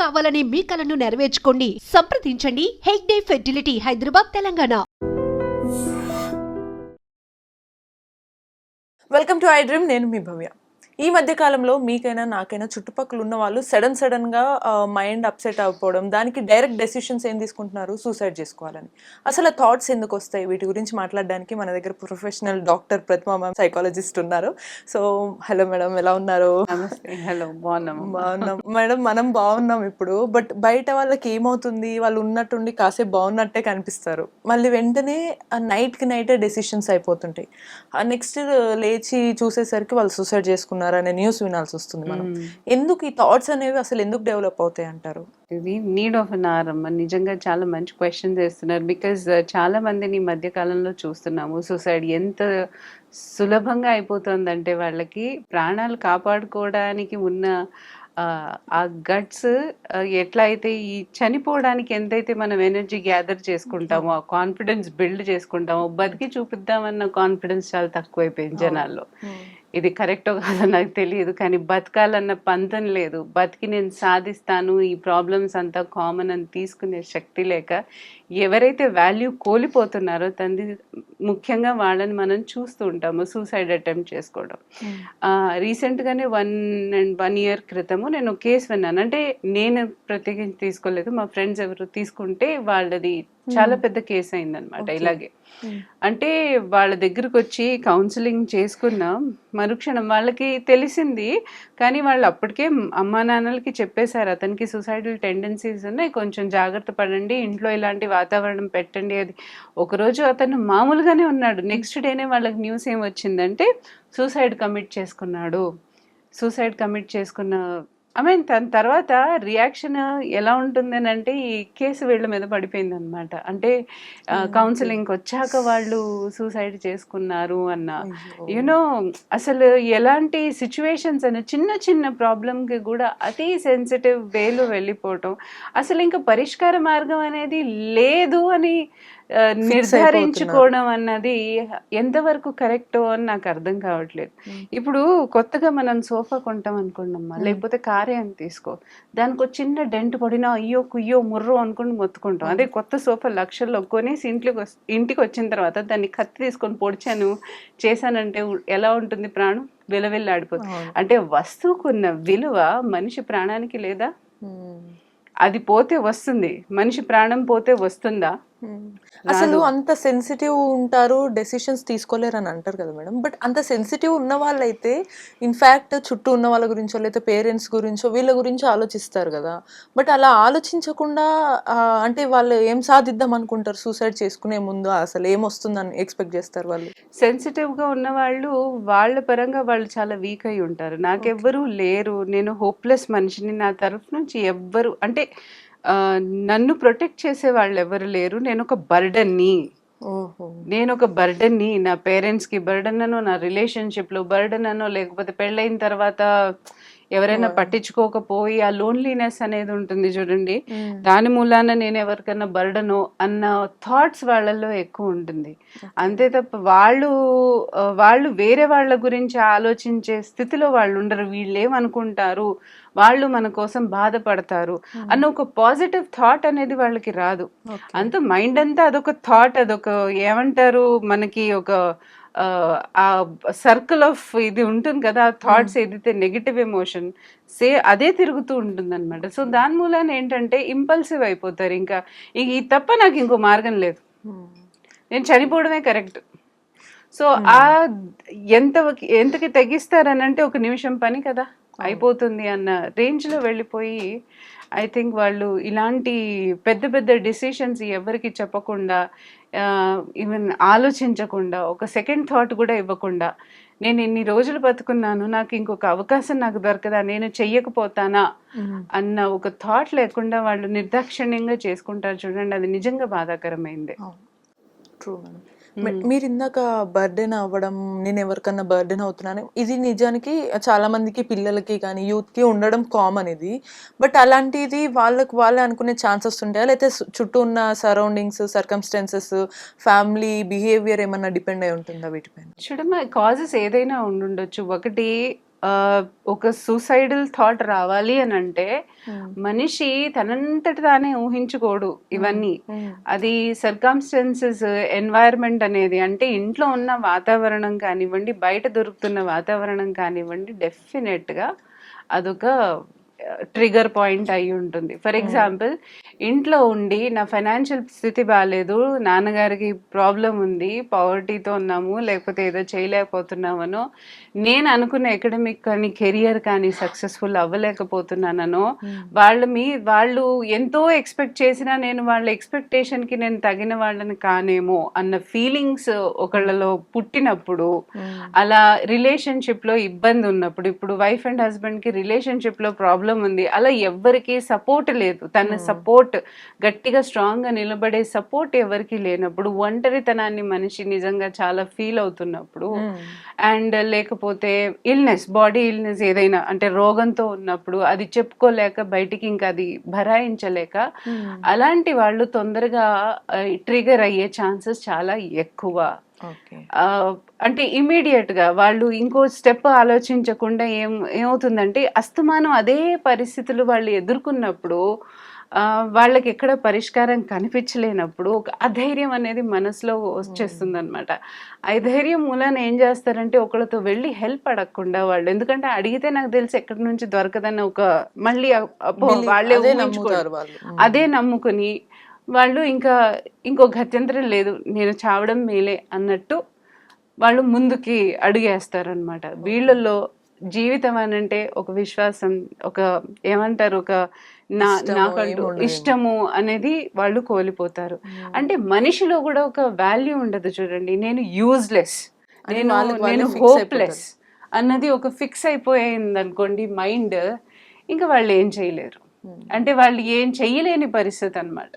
కావాలనే మీ కలను నెరవేర్చుకోండి. సంప్రదించండి. Hegde fertility Hyderabad Telangana. Welcome to I dream నేను మీ భవ్య. ఈ మధ్య కాలంలో మీకైనా నాకైనా చుట్టుపక్కల ఉన్న వాళ్ళు సడన్ సడన్గా మైండ్ అప్సెట్ అయిపోవడం దానికి డైరెక్ట్ డెసిషన్స్ ఏం తీసుకుంటున్నారు? సూసైడ్ చేసుకోవాలని. అసలు థాట్స్ ఎందుకు వస్తాయి? వీటి గురించి మాట్లాడడానికి మన దగ్గర professional doctor Pratima ma'am psychologist ఉన్నారు. సో హలో మేడం ఎలా ఉన్నారు? హలో బాగున్నాము బాగున్నాం. మేడం మనం బాగున్నాం ఇప్పుడు. బట్ బయట వాళ్ళకి ఏమవుతుంది? వాళ్ళు ఉన్నట్టుండి కాసేపు బాగున్నట్టే కనిపిస్తారు. మళ్ళీ వెంటనే నైట్కి నైటే డెసిషన్స్ అయిపోతుంటాయి. నెక్స్ట్ లేచి చూసేసరికి వాళ్ళు సూసైడ్ చేసుకున్నారు. అనే న్యూస్ వినాల్సి వస్తుంది మనం. ఎందుకు ఈ థాట్స్ అనేవి అసలు ఎందుకు డెవలప్ అవుతాయి అంటారు? ఇది నీడ్ ఆఫ్ అన్ అవర్ అమ్మ. నిజంగా చాలా మంచి క్వశ్చన్ చేస్తున్నారు. బికాజ్ చాలా మందిని ఈ మధ్య కాలంలో చూస్తున్నాము. సూసైడ్ ఎంత సులభంగా అయిపోతుందంటే వాళ్ళకి ప్రాణాలు కాపాడుకోవడానికి ఉన్న ఆ, ఆ గట్స్ ఎట్లా అయితే ఈ చనిపోవడానికి ఎంతైతే మనం ఎనర్జీ గ్యాదర్ చేసుకుంటామో ఆ కాన్ఫిడెన్స్ బిల్డ్ చేసుకుంటామో బతికి చూపిద్దామన్న కాన్ఫిడెన్స్ చాలా తక్కువైపోయింది జనాల్లో. ఇది కరెక్టో కాదో నాకు తెలియదు కానీ బతకాలన్న పంతం లేదు. బతికి నేను సాధిస్తాను ఈ ప్రాబ్లమ్స్ అంతా కామన్ అని తీసుకునే శక్తి లేక ఎవరైతే వాల్యూ కోల్పోతున్నారో తంది ముఖ్యంగా వాళ్ళని మనం చూస్తూ ఉంటాము సూసైడ్ అటెంప్ట్ చేసుకోవడం. రీసెంట్గానే వన్ అండ్ వన్ ఇయర్ క్రితము నేను కేసు విన్నాను. అంటే నేను ప్రత్యేకించి తీసుకోలేదు మా ఫ్రెండ్స్ ఎవరు తీసుకుంటే వాళ్ళది చాలా పెద్ద కేసు అయిందనమాట. ఇలాగే. అంటే వాళ్ళ దగ్గరకు వచ్చి కౌన్సిలింగ్ చేసుకున్న మరుక్షణం వాళ్ళకి తెలిసింది. కానీ వాళ్ళు అప్పటికే అమ్మా నాన్నలకి చెప్పేశారు అతనికి సూసైడల్ టెండెన్సీస్ ఉన్నాయి. కొంచెం జాగ్రత్త పడండి. ఇంట్లో ఇలాంటి వాతావరణం పెట్టండి. అది ఒకరోజు అతను మామూలుగానే ఉన్నాడు. నెక్స్ట్ డేనే వాళ్ళకి న్యూస్ ఏం వచ్చిందంటే సూసైడ్ కమిట్ చేసుకున్నాడు. సూసైడ్ కమిట్ చేసుకున్న ఐ మీన్ తన తర్వాత రియాక్షన్ ఎలా ఉంటుందని అంటే ఈ కేసు వీళ్ళ మీద పడిపోయింది అనమాట అంటే కౌన్సిలింగ్ వచ్చాక వాళ్ళు సూసైడ్ చేసుకున్నారు అన్న. యూనో అసలు ఎలాంటి సిచ్యువేషన్స్ అని చిన్న చిన్న ప్రాబ్లంకి కూడా అతి సెన్సిటివ్ వేలో వెళ్ళిపోవటం. అసలు ఇంకా పరిష్కార మార్గం అనేది లేదు అని నిర్ధారించుకోవడం అన్నది ఎంతవరకు కరెక్టో అని నాకు అర్థం కావట్లేదు. ఇప్పుడు కొత్తగా మనం సోఫా కొంటాం అనుకున్నామ్మా లేకపోతే కారే అని తీసుకో. దానికి ఒక చిన్న డెంట్ పడినా అయ్యో కుయ్యో ముర్రో అనుకుని మొత్తుకుంటాం. అదే కొత్త సోఫా లక్షల్లో కొనేసి ఇంట్లోకి ఇంటికి వచ్చిన తర్వాత దాన్ని కత్తి తీసుకొని పొడిచాను చేశానంటే ఎలా ఉంటుంది ప్రాణం? విలవిల్లాడిపోతుంది. అంటే వస్తువుకున్న విలువ మనిషి ప్రాణానికి లేదా? అది పోతే వస్తుంది. మనిషి ప్రాణం పోతే వస్తుందా? అసలు. అంత సెన్సిటివ్ ఉంటారు డెసిషన్స్ తీసుకోలేరు అని అంటారు కదా మేడం. బట్ అంత సెన్సిటివ్ ఉన్న వాళ్ళైతే ఇన్ఫ్యాక్ట్ చుట్టూ ఉన్న వాళ్ళ గురించో లేకపోతే పేరెంట్స్ గురించో వీళ్ళ గురించి ఆలోచిస్తారు కదా. బట్ అలా ఆలోచించకుండా అంటే వాళ్ళు ఏం సాధిద్దాం అనుకుంటారు? సూసైడ్ చేసుకునే ముందు అసలు ఏం వస్తుందని ఎక్స్పెక్ట్ చేస్తారు వాళ్ళు? సెన్సిటివ్గా ఉన్న వాళ్ళు వాళ్ళ పరంగా వాళ్ళు చాలా వీక్ అయి ఉంటారు. నాకెవ్వరూ లేరు. నేను హోప్లెస్ మనిషిని నా తరఫు నుంచి ఎవ్వరు అంటే నన్ను ప్రొటెక్ట్ చేసే వాళ్ళు ఎవరు లేరు. నేను ఒక బర్డన్ని. నేను ఒక బర్డన్ని. నా పేరెంట్స్కి బర్డన్ అనో నా రిలేషన్షిప్లో బర్డన్ అనో లేకపోతే పెళ్ళైన తర్వాత ఎవరైనా. పట్టించుకోకపోయి ఆ లోన్లీనెస్ అనేది ఉంటుంది చూడండి. దాని మూలాన నేను ఎవరికైనా బర్డను అన్న థాట్స్ వాళ్ళల్లో ఎక్కువ ఉంటుంది. అంతే తప్ప వాళ్ళు వాళ్ళు వేరే వాళ్ళ గురించి ఆలోచించే స్థితిలో వాళ్ళు ఉండరు. వీళ్ళు ఏమనుకుంటారు వాళ్ళు మన కోసం బాధపడతారు అన్న ఒక పాజిటివ్ థాట్ అనేది వాళ్ళకి రాదు. అంత మైండ్ అంతా అదొక థాట్ అదొక ఏమంటారు? మనకి ఒక ఆ, సర్కిల్ ఆఫ్ ఇది ఉంటుంది కదా ఆ థాట్స్ ఏదైతే నెగిటివ్ ఎమోషన్ సే అదే తిరుగుతూ ఉంటుంది అనమాట సో దాని మూలాన ఏంటంటే ఇంపల్సివ్ అయిపోతారు. ఇంకా ఈ తప్ప నాకు ఇంకో మార్గం లేదు. నేను చనిపోవడమే కరెక్ట్. సో ఆ ఎంత ఎంతకి తెగిస్తారనంటే ఒక నిమిషం పని కదా అయిపోతుంది అన్న రేంజ్లో వెళ్ళిపోయి ఐ థింక్ వాళ్ళు ఇలాంటి పెద్ద పెద్ద డిసిషన్స్ ఎవరికి చెప్పకుండా ఈవెన్ ఆలోచించకుండా ఒక సెకండ్ థాట్ కూడా ఇవ్వకుండా నేను ఇన్ని రోజులు బతుకున్నాను నాకు ఇంకొక అవకాశం నాకు దొరకదా నేను చెయ్యకపోతానా అన్న ఒక థాట్ లేకుండా వాళ్ళు నిర్దాక్షిణ్యంగా చేసుకుంటారు చూడండి అది నిజంగా బాధాకరమైంది. ట్రూ మీరు ఇందాక బర్త్డేన్ అవ్వడం నేను ఎవరికన్నా బర్త్డేన్ అవుతున్నాను ఇది నిజానికి చాలా మందికి పిల్లలకి కానీ యూత్కి ఉండడం కామన్ ఇది. బట్ అలాంటిది వాళ్ళకి వాళ్ళే అనుకునే ఛాన్సెస్ ఉంటాయా? లేకపోతే చుట్టూ ఉన్న సరౌండింగ్స్ సర్కమ్స్టాన్సెస్ ఫ్యామిలీ బిహేవియర్ ఏమన్నా డిపెండ్ అయి ఉంటుందా వీటిపైన? చూడమ్మా కాజెస్ ఏదైనా ఉండుండొచ్చు. ఒకటి ఒక సూసైడల్ థాట్ రావాలి అని అంటే మనిషి తనంతటి తానే ఊహించుకోడు ఇవన్నీ. అది సర్కమ్స్టెన్సెస్ ఎన్వైరన్మెంట్ అనేది అంటే ఇంట్లో ఉన్న వాతావరణం కానివ్వండి బయట దొరుకుతున్న వాతావరణం కానివ్వండి డెఫినెట్గా అదొక ట్రిగర్ పాయింట్ అయి ఉంటుంది. ఫర్ ఎగ్జాంపుల్ ఇంట్లో ఉండి నా ఫైనాన్షియల్ స్థితి బాగాలేదు నాన్నగారికి ప్రాబ్లం ఉంది పవర్టీతో ఉన్నాము లేకపోతే ఏదో చేయలేకపోతున్నామనో నేను అనుకున్న ఎకడమిక్ కానీ కెరియర్ కానీ సక్సెస్ఫుల్ అవ్వలేకపోతున్నానో వాళ్ళ మీ వాళ్ళు ఎంతో ఎక్స్పెక్ట్ చేసినా నేను వాళ్ళ ఎక్స్పెక్టేషన్కి నేను తగిన వాళ్ళని కానేమో అన్న ఫీలింగ్స్ ఒకళ్ళలో పుట్టినప్పుడు అలా రిలేషన్షిప్లో ఇబ్బంది ఉన్నప్పుడు ఇప్పుడు వైఫ్ అండ్ హస్బెండ్కి రిలేషన్షిప్లో ప్రాబ్లం ఉంది అలా ఎవ్వరికి సపోర్ట్ లేదు. తన సపోర్ట్ గట్టిగా స్ట్రాంగ్గా నిలబడే సపోర్ట్ ఎవరికి లేనప్పుడు ఒంటరితనాన్ని మనిషి నిజంగా చాలా ఫీల్ అవుతున్నప్పుడు అండ్ లేకపోతే ఇల్నెస్ బాడీ ఇల్నెస్ ఏదైనా అంటే రోగంతో ఉన్నప్పుడు అది చెప్పుకోలేక బయటికి ఇంకా అది భరాయించలేక అలాంటి వాళ్ళు తొందరగా ట్రిగర్ అయ్యే ఛాన్సెస్ చాలా ఎక్కువ. అంటే ఇమీడియట్గా వాళ్ళు ఇంకో స్టెప్ ఆలోచించకుండా ఏం ఏమవుతుందంటే అస్తమానం అదే పరిస్థితులు వాళ్ళు ఎదుర్కొన్నప్పుడు వాళ్ళకి ఎక్కడ పరిష్కారం కనిపించలేనప్పుడు ఒక అధైర్యం అనేది మనసులో వచ్చేస్తుంది అనమాట అధైర్యం మూలాన ఏం చేస్తారంటే ఒకళ్ళతో వెళ్ళి హెల్ప్ అడగకుండా వాళ్ళు ఎందుకంటే అడిగితే నాకు తెలిసి ఎక్కడి నుంచి దొరకదన్న ఒక మళ్ళీ వాళ్ళు అదే నమ్ముకుని వాళ్ళు ఇంకా ఇంకో గత్యంతరం లేదు నేను చావడం మేలే అన్నట్టు వాళ్ళు ముందుకి అడుగేస్తారనమాట వీళ్ళల్లో జీవితం అని అంటే ఒక విశ్వాసం ఒక ఏమంటారు ఒక నా నాకంటూ. ఇష్టము అనేది వాళ్ళు కోల్పోతారు. అంటే మనిషిలో కూడా ఒక వాల్యూ ఉండదు చూడండి. నేను యూజ్లెస్ నేను నేను హోప్లెస్ అన్నది ఒక ఫిక్స్ అయిపోయింది అనుకోండి మైండ్ ఇంకా వాళ్ళు ఏం చేయలేరు. అంటే వాళ్ళు ఏం చెయ్యలేని పరిస్థితి అన్నమాట.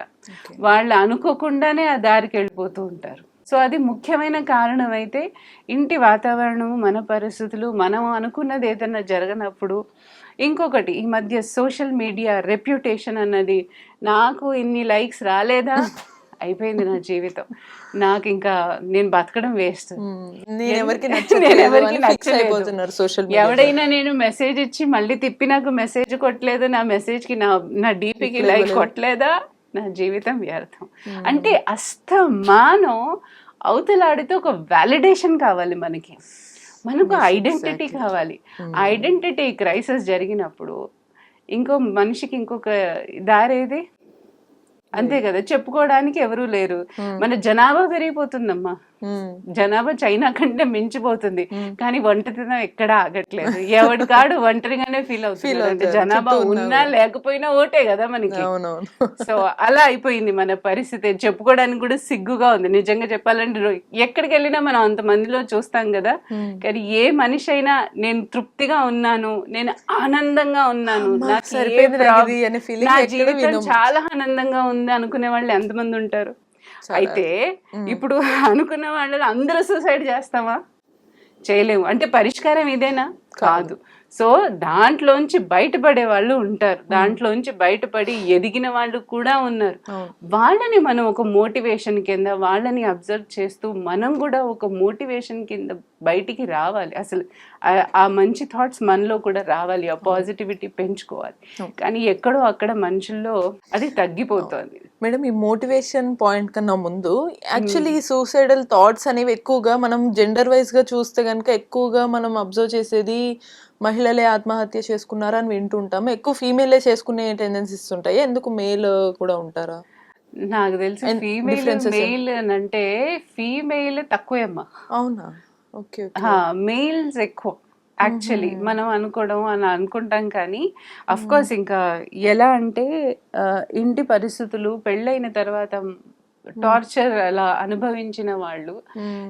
వాళ్ళు అనుకోకుండానే ఆ దారికి వెళ్ళిపోతూ ఉంటారు. సో అది ముఖ్యమైన కారణం అయితే ఇంటి వాతావరణము మన పరిస్థితులు మనం అనుకున్నది ఏదైనా జరగనప్పుడు ఇంకొకటి ఈ మధ్య సోషల్ మీడియా రెప్యుటేషన్ అన్నది నాకు ఇన్ని లైక్స్ రాలేదా? అయిపోయింది నా జీవితం. నాకు ఇంకా నేను బతకడం వేస్ట్. ఎవడైనా నేను మెసేజ్ ఇచ్చి మళ్ళీ తిప్పి నాకు మెసేజ్ కొట్టలేదు? నా మెసేజ్కి నా నా డీపీకి లైక్ కొట్టలేదా? నా జీవితం వ్యర్థం. అంటే అస్తమానం అవతలాడితే ఒక వ్యాలిడేషన్ కావాలి మనకి. మనకు ఐడెంటిటీ కావాలి. ఐడెంటిటీ క్రైసిస్ జరిగినప్పుడు ఇంకో మనిషికి ఇంకొక దారేది అంతే కదా చెప్పుకోవడానికి ఎవరూ లేరు. మన జనాభా పెరిగిపోతుందమ్మా. జనాభా చైనా కంటే మించిపోతుంది. కానీ ఒంటరితనం ఎక్కడా ఆగట్లేదు. ఎవడు కాడు ఒంటరిగానే ఫీల్ అవుతుంది. జనాభా ఉన్నా లేకపోయినా ఓటే కదా మనకి. సో అలా అయిపోయింది మన పరిస్థితి. చెప్పుకోవడానికి కూడా సిగ్గుగా ఉంది. నిజంగా చెప్పాలంటే ఎక్కడికి వెళ్ళినా మనం అంత మందిలో చూస్తాం కదా. కానీ ఏ మనిషి అయినా నేను తృప్తిగా ఉన్నాను నేను ఆనందంగా ఉన్నాను. నా జీవితం. చాలా ఆనందంగా ఉంది అనుకునే వాళ్ళు ఎంతమంది ఉంటారు? అయితే ఇప్పుడు అనుకున్న వాళ్ళు అందరూ సూసైడ్ చేస్తామా? చేయలేము. అంటే పరిష్కారం ఇదేనా? కాదు. సో దాంట్లోంచి బయటపడే వాళ్ళు ఉంటారు. దాంట్లోంచి బయటపడి ఎదిగిన వాళ్ళు కూడా ఉన్నారు. వాళ్ళని మనం ఒక మోటివేషన్ కింద వాళ్ళని అబ్జర్వ్ చేస్తూ మనం కూడా ఒక మోటివేషన్ కింద బయటికి రావాలి. అసలు ఆ- మంచి థాట్స్ మనలో కూడా రావాలి. ఆ పాజిటివిటీ పెంచుకోవాలి. కానీ ఎక్కడో అక్కడ మనుషుల్లో అది తగ్గిపోతుంది. మేడం ఈ మోటివేషన్ పాయింట్ కన్నా ముందు యాక్చువల్లీ సూసైడల్ థాట్స్ అనేవి ఎక్కువగా మనం జెండర్ వైజ్గా చూస్తే కనుక ఎక్కువగా మనం అబ్జర్వ్ చేసేది మహిళలే ఆత్మహత్య చేసుకున్నారా అని వింటుంటాము ఎక్కువ ఫీమేలే చేసుకునే టెండెన్సీస్ ఉంటాయి. ఎందుకు మేల్ కూడా ఉంటారా? నాకు తెలిసి ఫీమేల్? మెయిల్ అని అంటే ఫీమేల్ తక్కువేమ్మా. అవునా? ఓకే మెయిల్స్ ఎక్కువ యాక్చువల్లీ మనం అనుకోవడం అని అనుకుంటాం కానీ అఫ్ కోర్స్ ఇంకా ఎలా అంటే ఇంటి పరిస్థితులు పెళ్ళైన తర్వాత టార్చర్ అలా అనుభవించిన వాళ్ళు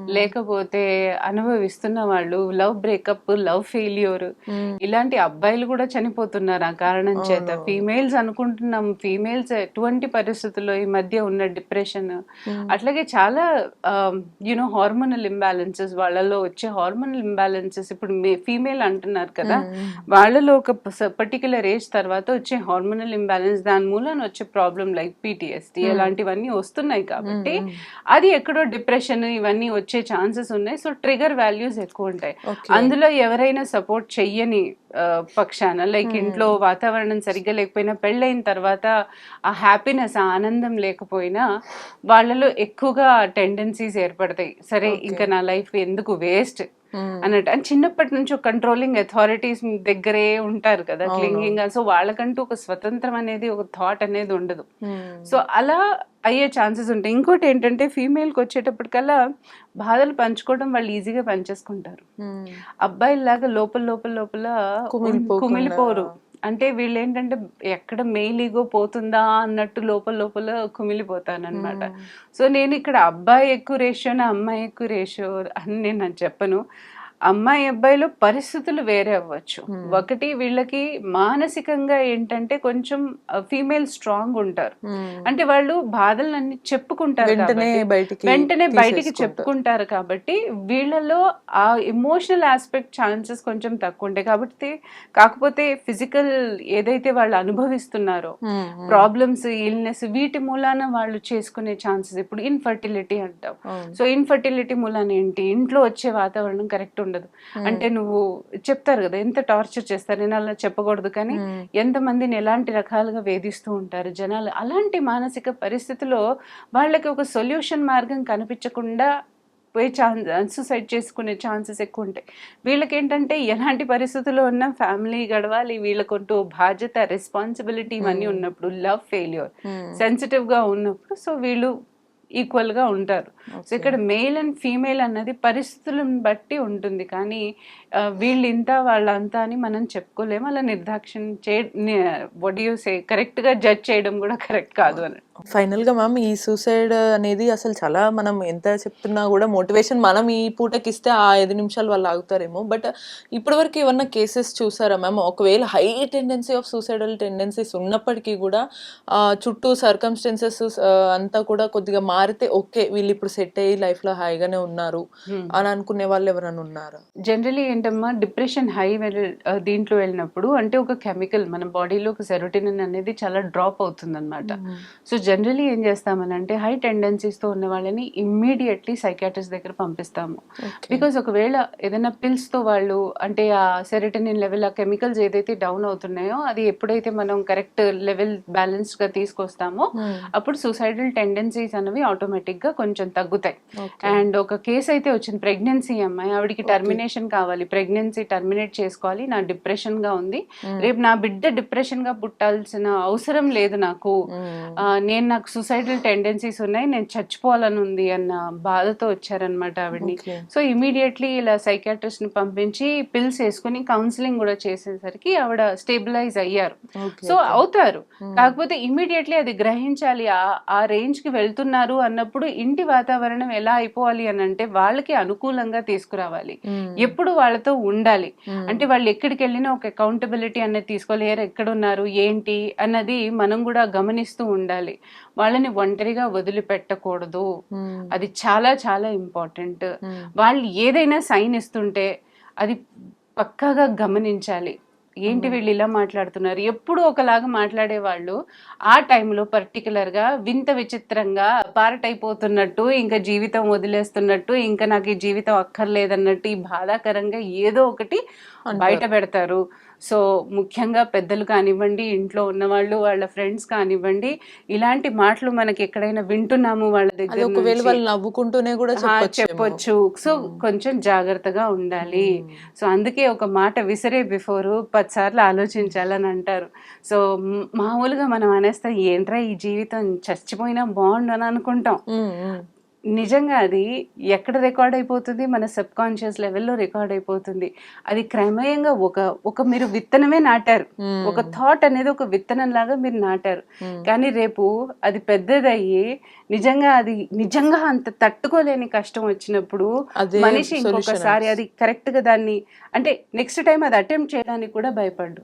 లేకపోతే అనుభవిస్తున్న వాళ్ళు లవ్ బ్రేకప్ లవ్ ఫెయిల్యూర్ ఇలాంటి అబ్బాయిలు కూడా చనిపోతున్నారు ఆ కారణం చేత. ఫీమేల్స్ అనుకుంటున్నాం ఫీమేల్స్ ఎటువంటి పరిస్థితుల్లో ఈ మధ్య ఉన్న డిప్రెషన్ అట్లాగే చాలా యునో హార్మోనల్ ఇంబ్యాలెన్సెస్ వాళ్ళలో వచ్చే హార్మోనల్ ఇంబ్యాలెన్సెస్ ఇప్పుడు ఫీమేల్ అంటున్నారు కదా వాళ్ళలో ఒక పర్టికులర్ ఏజ్ తర్వాత వచ్చే హార్మోనల్ ఇంబ్యాలెన్స్ దాని మూలన వచ్చే ప్రాబ్లం లైక్ పిటిఎస్డి అలాంటివన్నీ వస్తున్నాయి. ఉన్నాయి కాబట్టి అది ఎక్కడో డిప్రెషన్ ఇవన్నీ వచ్చే ఛాన్సెస్ ఉన్నాయి. సో ట్రిగర్ వాల్యూస్ ఎక్కువ ఉంటాయి. అందులో ఎవరైనా సపోర్ట్ చెయ్యని పక్షాన లైక్ ఇంట్లో వాతావరణం సరిగ్గా లేకపోయినా పెళ్ళైన తర్వాత ఆ హ్యాపీనెస్ ఆ ఆనందం లేకపోయినా వాళ్ళలో ఎక్కువగా టెండెన్సీస్ ఏర్పడతాయి. సరే ఇంకా నా లైఫ్ ఎందుకు వేస్ట్? అన్నట్టు. అండ్ చిన్నప్పటి నుంచి కంట్రోలింగ్ అథారిటీస్ దగ్గరే ఉంటారు కదా క్లింగింగ్ సో వాళ్ళకంటూ ఒక స్వతంత్రం అనేది ఒక థాట్ అనేది ఉండదు. సో అలా అయ్యే ఛాన్సెస్ ఉంటాయి. ఇంకోటి ఏంటంటే ఫీమేల్కి వచ్చేటప్పటికల్లా బాధలు పంచుకోవడం వాళ్ళు ఈజీగా పంచేసుకుంటారు. అబ్బాయిలాగా లోపల లోపల లోపల. కుమిలిపోరు. అంటే వీళ్ళు ఏంటంటే ఎక్కడ మెయిల్ ఈగో పోతుందా అన్నట్టు లోపల లోపల కుమిలిపోతాను అనమాట సో నేను ఇక్కడ అబ్బాయి ఎక్కువ రేషియో అమ్మాయి ఎక్కువ రేషియో అని నేను చెప్పను. అమ్మాయి అబ్బాయిలో పరిస్థితులు వేరే అవ్వచ్చు. ఒకటి వీళ్ళకి మానసికంగా ఏంటంటే కొంచెం ఫీమేల్ స్ట్రాంగ్ ఉంటారు. అంటే వాళ్ళు బాధలన్నీ చెప్పుకుంటారు వెంటనే బయటికి. చెప్పుకుంటారు కాబట్టి వీళ్ళలో ఆ ఎమోషనల్ ఆస్పెక్ట్ ఛాన్సెస్ కొంచెం తక్కువ ఉంటాయి. కాబట్టి కాకపోతే ఫిజికల్ ఏదైతే వాళ్ళు అనుభవిస్తున్నారో ప్రాబ్లమ్స్ ఇల్నెస్ వీటి మూలాన వాళ్ళు చేసుకునే ఛాన్సెస్ ఇప్పుడు ఇన్ఫర్టిలిటీ అంటాం. సో ఇన్ఫర్టిలిటీ మూలాన ఏంటి? ఇంట్లో వచ్చే వాతావరణం కరెక్ట్ ఉండదు. అంటే నువ్వు చెప్తారు కదా ఎంత టార్చర్ చేస్తారు నేను అలా చెప్పకూడదు కానీ ఎంతమందిని ఎలాంటి రకాలుగా వేధిస్తూ ఉంటారు జనాలు? అలాంటి మానసిక పరిస్థితిలో వాళ్ళకి ఒక సొల్యూషన్ మార్గం కనిపించకుండా పోయి ఛాన్స్ సూసైడ్ చేసుకునే ఛాన్సెస్ ఎక్కువ ఉంటాయి. వీళ్ళకి ఏంటంటే ఎలాంటి పరిస్థితుల్లో ఉన్న ఫ్యామిలీ గడవాలి వీళ్ళకంటూ బాధ్యత రెస్పాన్సిబిలిటీ ఇవన్నీ ఉన్నప్పుడు లవ్ ఫెయిల్యూర్. సెన్సిటివ్గా ఉన్నప్పుడు సో వీళ్ళు ఈక్వల్గా ఉంటారు. సో ఇక్కడ మేల్ అండ్ ఫీమేల్ అన్నది పరిస్థితులను బట్టి ఉంటుంది. కానీ వీళ్ళు ఇంత వాళ్ళంతా అని మనం చెప్పుకోలేము. అలా నిర్దాక్షిణ్యం చే వడ్ యూ సే కరెక్ట్గా జడ్జ్ చేయడం కూడా కరెక్ట్ కాదు అని. ఫైనల్గా మ్యామ్ ఈ సూసైడ్ అనేది అసలు చాలా మనం ఎంత చెప్తున్నా కూడా మోటివేషన్ మనం ఈ పూటకి ఇస్తే ఆ ఐదు నిమిషాలు వాళ్ళు ఆగుతారేమో. బట్ ఇప్పటి వరకు ఏమన్నా కేసెస్ చూసారా మ్యామ్ ఒకవేళ high tendency of suicidal tendencies ఉన్నప్పటికీ కూడా ఆ, చుట్టూ సర్కమ్స్టెన్సెస్ అంతా కూడా కొద్దిగా మారితే ఓకే వీళ్ళు ఇప్పుడు సెట్ అయ్యి లైఫ్లో హాయిగానే ఉన్నారు అని అనుకునే వాళ్ళు ఎవరైనా ఉన్నారా? జనరలీ ఏంటమ్మా డిప్రెషన్ హై దీంట్లో వెళ్ళినప్పుడు అంటే ఒక కెమికల్ మన బాడీలో ఒక సెరోటినిన్ అనేది చాలా డ్రాప్ అవుతుంది అనమాట సో జనరలీ ఏం చేస్తామని అంటే హై టెండెన్సీస్తో ఉన్న వాళ్ళని ఇమ్మీడియట్లీ సైకాట్రిస్ట్ దగ్గర పంపిస్తాము. బికాజ్ ఒకవేళ ఏదైనా pills తో వాళ్ళు అంటే ఆ సెరోటినిన్ లెవెల్ ఆ కెమికల్స్ ఏదైతే డౌన్ అవుతున్నాయో అది ఎప్పుడైతే మనం కరెక్ట్ లెవెల్గా తీసుకొస్తామో అప్పుడు సూసైడల్ టెండెన్సీస్ అనేవి automatic గా కొంచెం తగ్గుతాయి. అండ్ ఒక కేసు అయితే వచ్చింది. ప్రెగ్నెన్సీ అమ్మాయి. ఆవిడకి టర్మినేషన్ కావాలి. ప్రెగ్నెన్సీ టర్మినేట్ చేసుకోవాలి. నా డిప్రెషన్గా ఉంది. రేపు నా బిడ్డ డిప్రెషన్గా పుట్టాల్సిన అవసరం లేదు నాకు. నేను నాకు సూసైడల్ టెండెన్సీస్ ఉన్నాయి. నేను చచ్చిపోవాలని ఉంది అన్న బాధతో వచ్చారనమాట ఆవిడ్ని. సో ఇమీడియట్లీ ఇలా సైకాట్రిస్ట్ని పంపించి పిల్స్ వేసుకుని కౌన్సిలింగ్ కూడా చేసేసరికి ఆవిడ స్టేబిలైజ్ అయ్యారు. సో అవుతారు. కాకపోతే ఇమీడియట్లీ అది గ్రహించాలి. ఆ- ఆ రేంజ్కి వెళ్తున్నారు అన్నప్పుడు ఇంటి వాతావరణం ఎలా అయిపోవాలి అని అంటే వాళ్ళకి అనుకూలంగా తీసుకురావాలి. ఎప్పుడు వాళ్ళతో ఉండాలి. అంటే వాళ్ళు ఎక్కడికి వెళ్ళినా ఒక అకౌంటబిలిటీ అనేది తీసుకోవాలి "ఏరా, ఎక్కడ ఉన్నారు ఏంటి అన్నది మనం కూడా గమనిస్తూ ఉండాలి. వాళ్ళని ఒంటరిగా వదిలిపెట్టకూడదు. అది చాలా చాలా ఇంపార్టెంట్ వాళ్ళు ఏదైనా సైన్ ఇస్తుంటే అది పక్కాగా గమనించాలి. ఏంటి వీళ్ళు ఇలా మాట్లాడుతున్నారు? ఎప్పుడు ఒకలాగా మాట్లాడే వాళ్ళు ఆ టైంలో పర్టికులర్గా వింత విచిత్రంగా పారటైపోతున్నట్టు ఇంకా జీవితం వదిలేస్తున్నట్టు ఇంకా నాకు ఈ జీవితం అక్కర్లేదన్నట్టు ఈ బాధాకరంగా ఏదో ఒకటి బయట పెడతారు. సో ముఖ్యంగా పెద్దలు కానివ్వండి ఇంట్లో ఉన్నవాళ్ళు వాళ్ళ ఫ్రెండ్స్ కానివ్వండి ఇలాంటి మాటలు మనకి ఎక్కడైనా వింటున్నాము వాళ్ళ దగ్గర ఒకవేళ నుంచి. వాళ్ళు నవ్వుకుంటూనే కూడా చెప్పొచ్చు. సో కొంచెం జాగ్రత్తగా ఉండాలి. సో అందుకే ఒక మాట విసిరే బిఫోర్ పది సార్లు ఆలోచించాలని అంటారు. సో మామూలుగా మనం అనేస్తాం ఏంట్రా ఈ జీవితం చచ్చిపోయినా బాగుండు అని అనుకుంటాం. నిజంగా అది ఎక్కడ రికార్డ్ అయిపోతుంది? మన సబ్ కాన్షియస్ లెవెల్లో రికార్డ్ అయిపోతుంది. అది క్రమేయంగా ఒక ఒక మీరు విత్తనమే నాటారు. ఒక థాట్ అనేది ఒక విత్తనం లాగా మీరు నాటారు. కానీ రేపు అది పెద్దదయ్యి నిజంగా అది నిజంగా అంత తట్టుకోలేని కష్టం వచ్చినప్పుడు మనిషి ఇంకొకసారి అది కరెక్ట్గా దాన్ని అంటే నెక్స్ట్ టైం అది అటెంప్ట్ చేయడానికి కూడా భయపడ్డు.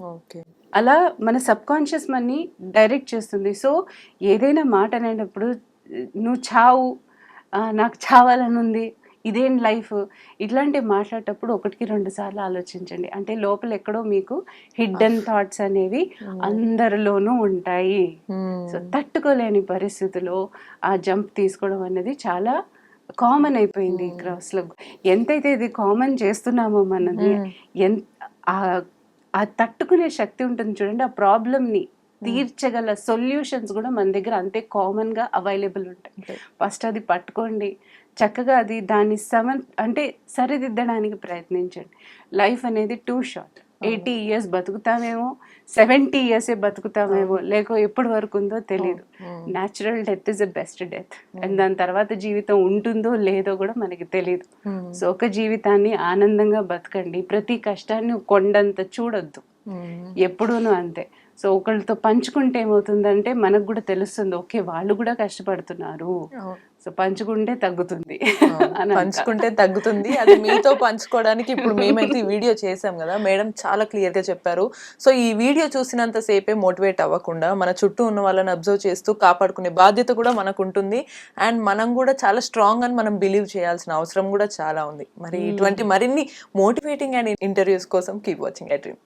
ఓకే. అలా మన సబ్ కాన్షియస్ మన్ని డైరెక్ట్ చేస్తుంది. సో ఏదైనా మాట అనేటప్పుడు నువ్వు చావు నాకు చావాలని ఉంది ఇదేం లైఫ్? ఇట్లాంటివి మాట్లాడేటప్పుడు ఒకటికి రెండు సార్లు ఆలోచించండి. అంటే లోపల ఎక్కడో మీకు హిడ్డన్ థాట్స్ అనేవి అందరిలోనూ ఉంటాయి. సో తట్టుకోలేని పరిస్థితిలో ఆ జంప్ తీసుకోవడం అనేది చాలా కామన్ అయిపోయింది ఇక్కడ అసలు ఎంతైతే ఇది కామన్ చేస్తున్నామో మనది ఎంత ఆ- ఆ తట్టుకునే శక్తి ఉంటుంది చూడండి ఆ ప్రాబ్లమ్ని. తీర్చగల సొల్యూషన్స్ కూడా మన దగ్గర అంతే కామన్గా అవైలబుల్ ఉంటాయి. ఫస్ట్ అది పట్టుకోండి. చక్కగా అది దాన్ని సమన్ అంటే సరిదిద్దడానికి ప్రయత్నించండి. లైఫ్ అనేది టూ షార్ట్ ఎయిటీ ఇయర్స్ బతుకుతామేమో సెవెంటీ ఇయర్సే బతుకుతామేమో లేక ఎప్పటి వరకు ఉందో తెలియదు natural death is the best death and దాని తర్వాత జీవితం ఉంటుందో లేదో కూడా మనకి తెలియదు సో ఒక జీవితాన్ని ఆనందంగా బతకండి. ప్రతి కష్టాన్ని కొండంత చూడొద్దు. ఎప్పుడూనూ అంతే. సో ఒకళ్ళతో పంచుకుంటే ఏమవుతుందంటే మనకు కూడా తెలుస్తుంది ఓకే వాళ్ళు కూడా కష్టపడుతున్నారు. సో పంచుకుంటే తగ్గుతుంది. పంచుకుంటే తగ్గుతుంది. అది మీతో పంచుకోవడానికి ఇప్పుడు మేమైతే ఈ వీడియో చేసాం కదా మేడం చాలా క్లియర్గా చెప్పారు. సో ఈ వీడియో చూసినంత సేపే మోటివేట్ అవ్వకుండా మన చుట్టూ ఉన్న వాళ్ళని అబ్జర్వ్ చేస్తూ కాపాడుకునే బాధ్యత కూడా మనకు ఉంటుంది. అండ్ మనం కూడా చాలా స్ట్రాంగ్ అని మనం బిలీవ్ చేయాల్సిన అవసరం కూడా చాలా ఉంది. మరి ఇటువంటి మరిన్ని మోటివేటింగ్ అండ్ ఇంటర్వ్యూస్ కోసం కీప్ వాచింగ్ ఐ డ్రీమ్.